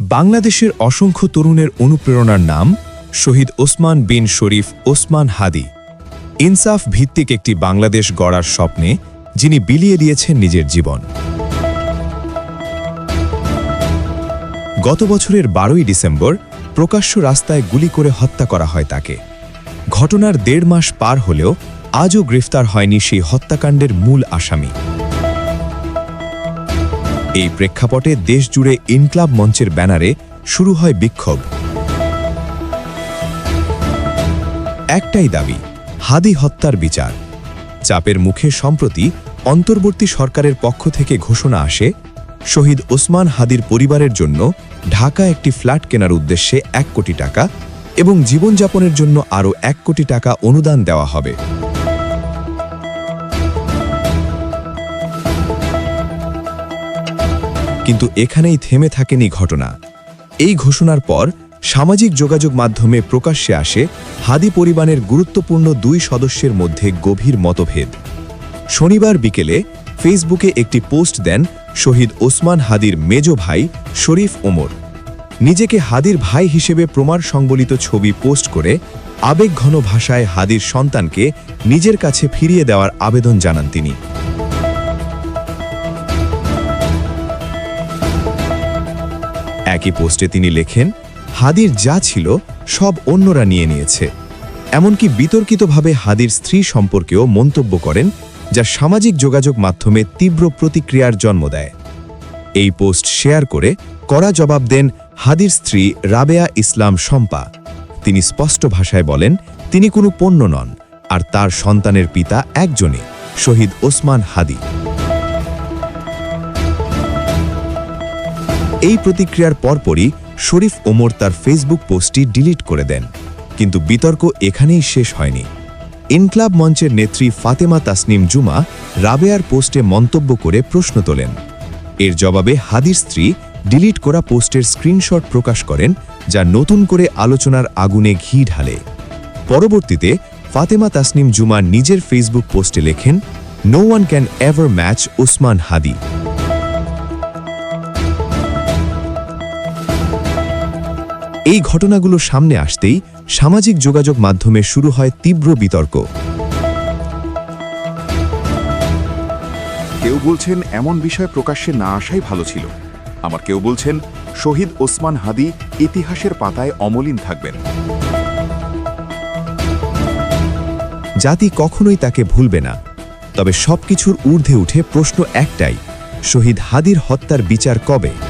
বাংলাদেশের অসংখ্য তরুণের অনুপ্রেরণার নাম শহীদ ওসমান বিন শরীফ ওসমান হাদি। ইনসাফ ভিত্তিক একটি বাংলাদেশ গড়ার স্বপ্নে যিনি বিলিয়ে দিয়েছেন নিজের জীবন। গত বছরের বারোই ডিসেম্বর প্রকাশ্য রাস্তায় গুলি করে হত্যা করা হয় তাকে। ঘটনার দেড় মাস পার হলেও আজও গ্রেফতার হয়নি সেই হত্যাকাণ্ডের মূল আসামি। এই প্রেক্ষাপটে দেশজুড়ে ইনক্লাব মঞ্চের ব্যানারে শুরু হয় বিক্ষোভ। একটাই দাবি, হাদি হত্যার বিচার। চাপের মুখে সম্প্রতি অন্তর্বর্তী সরকারের পক্ষ থেকে ঘোষণা আসে, শহীদ ওসমান হাদির পরিবারের জন্য ঢাকা একটি ফ্ল্যাট কেনার উদ্দেশ্যে এক কোটি টাকা এবং জীবনযাপনের জন্য আরও এক কোটি টাকা অনুদান দেওয়া হবে। কিন্তু এখানেই থেমে থাকেনি ঘটনা। এই ঘোষণার পর সামাজিক যোগাযোগ মাধ্যমে প্রকাশ্যে আসে হাদি পরিবারের গুরুত্বপূর্ণ দুই সদস্যের মধ্যে গভীর মতভেদ। শনিবার বিকেলে ফেসবুকে একটি পোস্ট দেন শহীদ ওসমান হাদির মেজ ভাই শরীফ ওমর। নিজেকে হাদির ভাই হিসেবে প্রমাণ সংবলিত ছবি পোস্ট করে আবেগঘন ভাষায় হাদির সন্তানকে নিজের কাছে ফিরিয়ে দেওয়ার আবেদন জানান তিনি। একই পোস্টে তিনি লেখেন, হাদির যা ছিল, সব অন্যরা নিয়ে নিয়েছে। এমনকি বিতর্কিতভাবে হাদির স্ত্রী সম্পর্কেও মন্তব্য করেন, যা সামাজিক যোগাযোগ মাধ্যমে তীব্র প্রতিক্রিয়ার জন্ম দেয়। এই পোস্ট শেয়ার করে কড়া জবাব দেন হাদির স্ত্রী রাবেয়া ইসলাম শম্পা। তিনি স্পষ্ট ভাষায় বলেন, তিনি কোনো পণ্য নন, আর তার সন্তানের পিতা একজনই, শহীদ ওসমান হাদি। এই প্রতিক্রিয়ার পরপরই শরীফ ওমর তার ফেসবুক পোস্টটি ডিলিট করে দেন। কিন্তু বিতর্ক এখানেই শেষ হয়নি। ইনক্লাব মঞ্চের নেত্রী ফাতেমা তাসনিম জুমা রাবেয়ার পোস্টে মন্তব্য করে প্রশ্ন তোলেন। এর জবাবে হাদির স্ত্রী ডিলিট করা পোস্টের স্ক্রিনশট প্রকাশ করেন, যা নতুন করে আলোচনার আগুনে ঘি ঢালে। পরবর্তীতে ফাতেমা তাসনিম জুমা নিজের ফেসবুক পোস্টে লেখেন no one can ever match Osman Hadi এই ঘটনাগুলো সামনে আসতেই সামাজিক যোগাযোগ মাধ্যমে শুরু হয় তীব্র বিতর্ক। কেউ বলছেন এমন বিষয় প্রকাশ্যে না আসাই ভালো ছিল। আমার কেউ বলছেন শহীদ ওসমান হাদি ইতিহাসের পাতায় অমলিন থাকবেন। জাতি কখনোই তাকে ভুলবে না। তবে সবকিছুর ঊর্ধ্বে উঠে প্রশ্ন একটাই শহীদ হাদির হত্যার বিচার কবে?